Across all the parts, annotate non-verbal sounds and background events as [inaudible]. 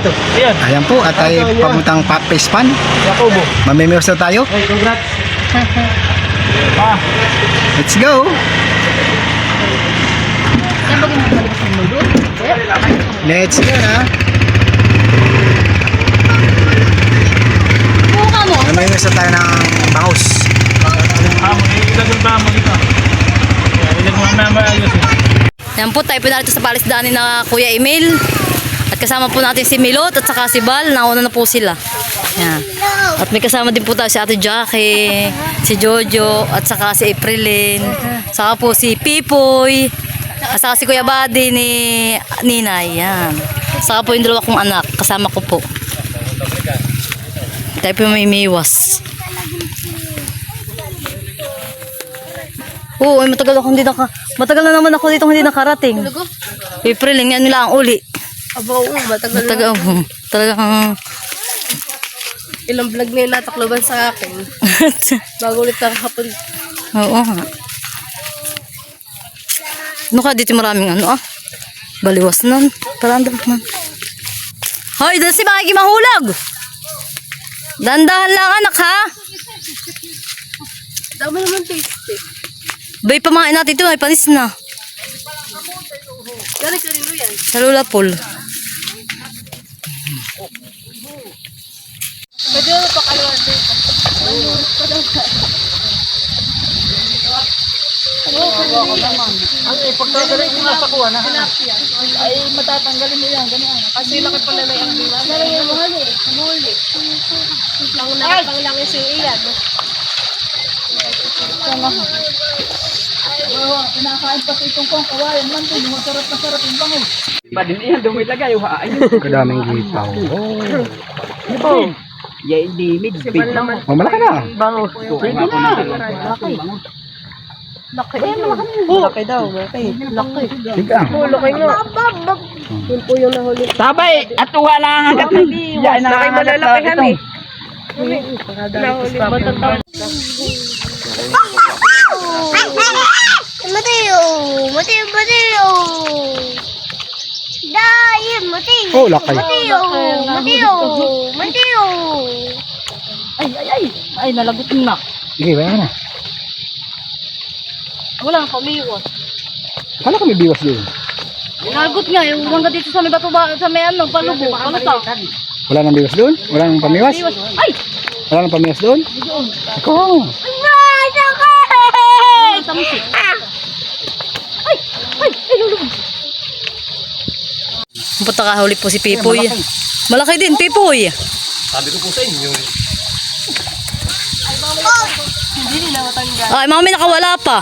Dito. Ayan. Ayan po, at ay papuntang pa- face pan. Jacobo. Mamimiwas na tayo. Hey, congrats. [laughs] ah, Let's go! Let's go na. Mamimiwas na tayo ng bangus. maayos eh. Yan po, tayo po narito sa palisdaanin na Kuya Emil. Kasama po natin si Milot at saka si Bal. Nauna na po sila. Yan. At may kasama din po tayo si Ate Jackie, si Jojo, at saka si Aprilin. Saka po si Pipoy. At saka si Kuya Buddy ni Ninay. Yan. Saka po yung dalawa kong anak. Kasama ko po. Tayo po may miwas. Oo, ay matagal ako hindi naka... Matagal na naman ako dito hindi nakarating. April, yan nila ang uli. Aba, oo, matagal na. Matagal, talagang... Ilang vlog na yung natakloban sa akin. [laughs] Bago ulit nakakapun. Oo nga. Ano ka, dito maraming ano ah. Baliwas nun. Parang man. Hoy, doon si Mikey mahulog! Dandahan lang anak ha. Dami naman tasty. Bay, pamain natin ito, ay panis na. Galing kanino yan? Sa Lula Pool. Pwede mo pa kalawar dito. Ang ipagdadalhin mo na sa kuha na. Ay, matatanggalin mo yan. Ganyan. Kasi laki pala na yung biwas. Dali yung mahuli. Mahuli. Pang nakapang lang yung iyan. Kinakain pa itong kong kawayan man din. Masarap na sarap yung bango. Ba din yan, dumilagay. Ha, ayun. Kadaming gipaw. [laughs] Oh, Ya, hindi, midbig na. oh malaki na. Bango. Pwede na. Laki daw. Laki. Laki. Tigang. Oh, laki nga. Yun po yung nahuli. Tabay, at tuwa lang hanggat hindi. Yan Laki malalakihan eh. Nahuli. Matatang. Mateo! Mateo! Mateo! Dai! Mateo! Oh, laki. Mateo! Mateo! Mateo! Ay, ay, ay. Ay, nalagot na. Sige, wala na. Wala kamiwas. Kala may biwas din. Nalagot nga. Yung hanggang dito sa may bato ba, sa may ano, palubo. Ano to? Wala nang biwas doon? Wala nang pamiwas? Miwas. Ay! Wala nang pamiwas doon? Ako. Ay, eh. Ay! Ay! Ay, lulubog. Punta ka huli po si Pipoy. Malaki din, Pipoy. Hindi nila matanggal. Ay, mga may nakawala pa.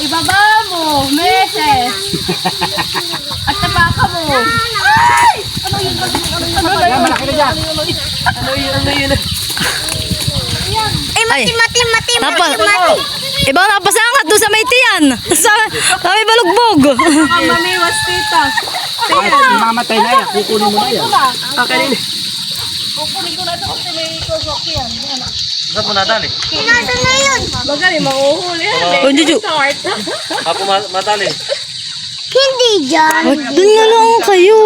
Ibaba mo. Meses. At tapaka mo. Ay! Ano yun? Ano yun? Ano yun? Ano yun? Ano yun? Eh, mati, Ay. mati, mati, Napa, mati, mati! Ibang napasangat doon sa may tiyan. [laughs] Sa, sa may balugbog. Ang mamiwas tita. Ay, mamatay na yan. Kukunin mo na yan. Kakainin. Sinasa na yun! Magaling, makuhuli yan eh. Oh, Juju. Start. Hindi dyan! Oh, doon nga lang kayo.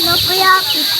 Napayakit.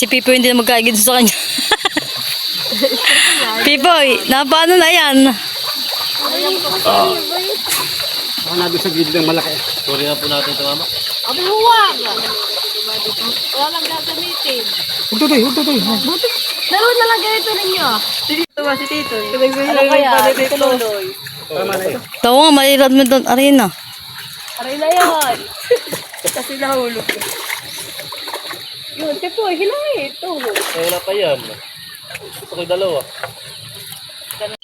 si Pipoy hindi na magkaigid sa kanya. [laughs] Pipoy, napaano na yan? Baka na doon sa gilid ng malaki. Abi, huwag. Walang gagamitin. Huwag tutoy, huwag tutoy. Laro na lang ganito ninyo. Ito ba si Tito? Ano kaya? Tito Loloy. Tawa nga, malirad mo doon, arena. Aray na yan. [laughs] Kasi nahulog. Yun, Tito, hilangin ito. Ay, wala pa yan. Gusto ko yung dalawa.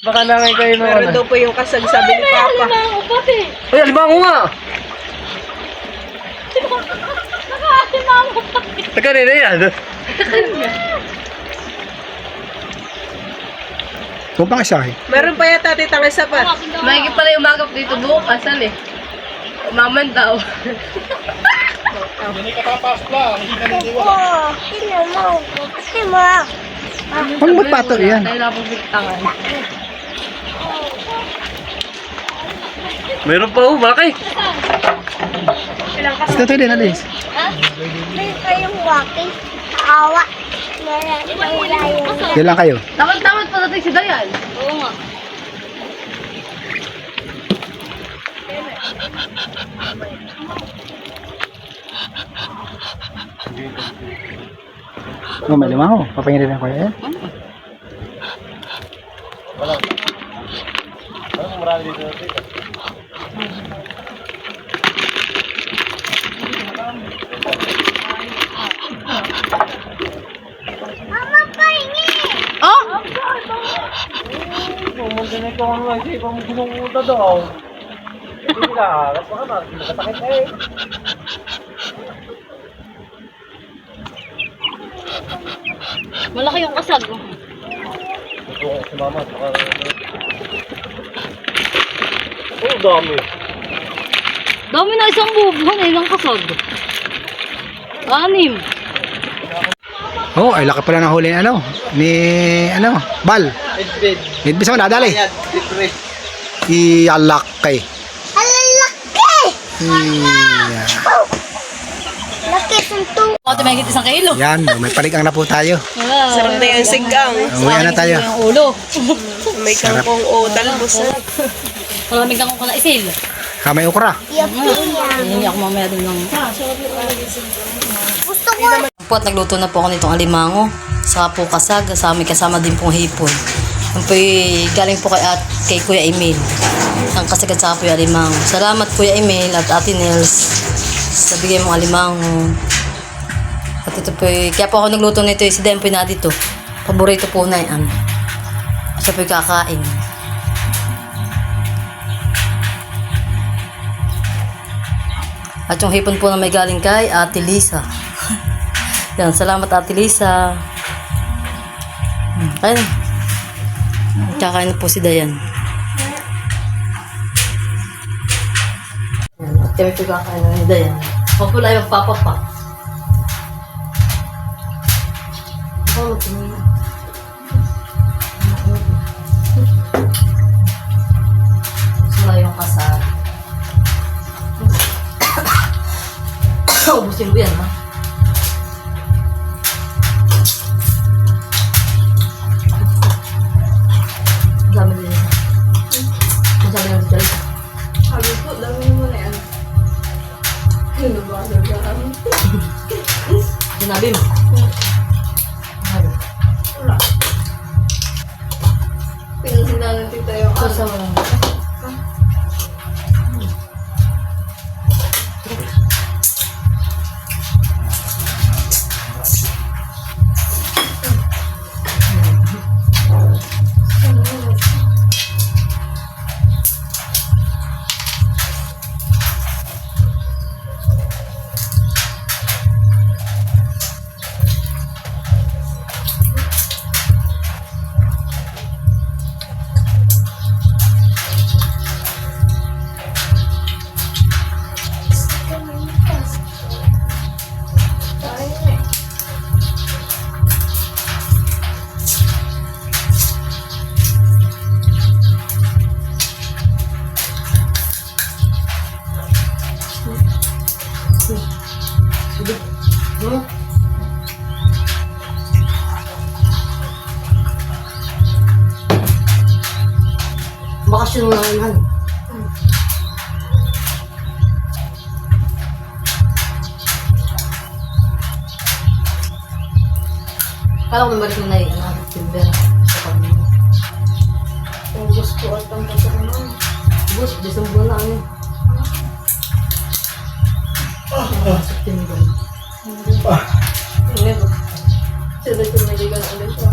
Baka langay kayo ng Meron daw po yung kasag sabi ni Papa. Uy, alimango nga! Nagkanina yan. Kung pang isa eh. Meron pa yata titang isa pa. Mahigit pala yung magap dito bukas, ano eh. Umaman daw. Oh, sino mo? Sino mo? Pang magpato yan. Tayo na pong bigtangan. Meron pa oh, malaki. Ito tayo din, alis. May kayong walking. Awa. Meron Yan kayo. Tamad-tamad pa natin si Dayan. Oo nga. Oh, may lima ko. Papahingin ko yan. Mama, pahingi! Pumunta na ito ano kasi pang ginuunta daw. Hindi na, alas pa ka na, nakasakit na eh. Malaki yung kasag. Ito si mama, saka... Oh, dami. Dami na isang bubuhan eh, ilang kasag. Anim. Oh, ay laki pala ng huli ni ano. Ni, ano, Bal. Edbed. Midbis mo nadali. Iyalaki. Alalaki! Iya. Ate, may isang kilo. Yan, may paligang na po tayo. Sarap na yung sigang. Uwi na tayo. Yung ulo. May kangkong o talbos. [laughs] Maraming kang kung isil. Kamay okra. Yupi yan. Hindi ako mamaya din ng... Gusto ko. Po at nagluto na po ako nitong alimango. Saka po kasag, kasama, kasama din pong hipon. Yung po galing po kay, at, kay Kuya Emil. Ang kasag at saka po yung alimango. Salamat Kuya Emil at Ate Nels sa bigay mong alimango. At ito po kaya po ako nagluto nito eh, si Den po na dito. Paborito po na yan. Siya po kakain. At yung hipon po na may galing kay Ate Lisa. [laughs] Yan, salamat Ate Lisa. Hmm, Kaya na. Kakain po si Dayan. Yan, at kakain na ni Dayan. Huwag po lang yung pa. Tingin. Wala yung kasal. Ubusin ko yan, ha? Dami din isa. Ang sabi ng teacher. Sabi ko, dami mo na yan. Ano ba? Ano Sinabi mo. Yan. Kala ko nabalik na yun, ano, September. Sa kanya. August po at ang naman. Bus, December na ano. September. Hindi ba? Sila tumili ka na ulit sa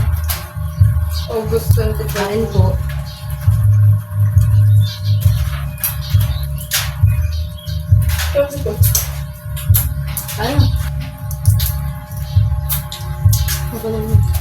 August 25. Kain po. Ano? Ano ba naman?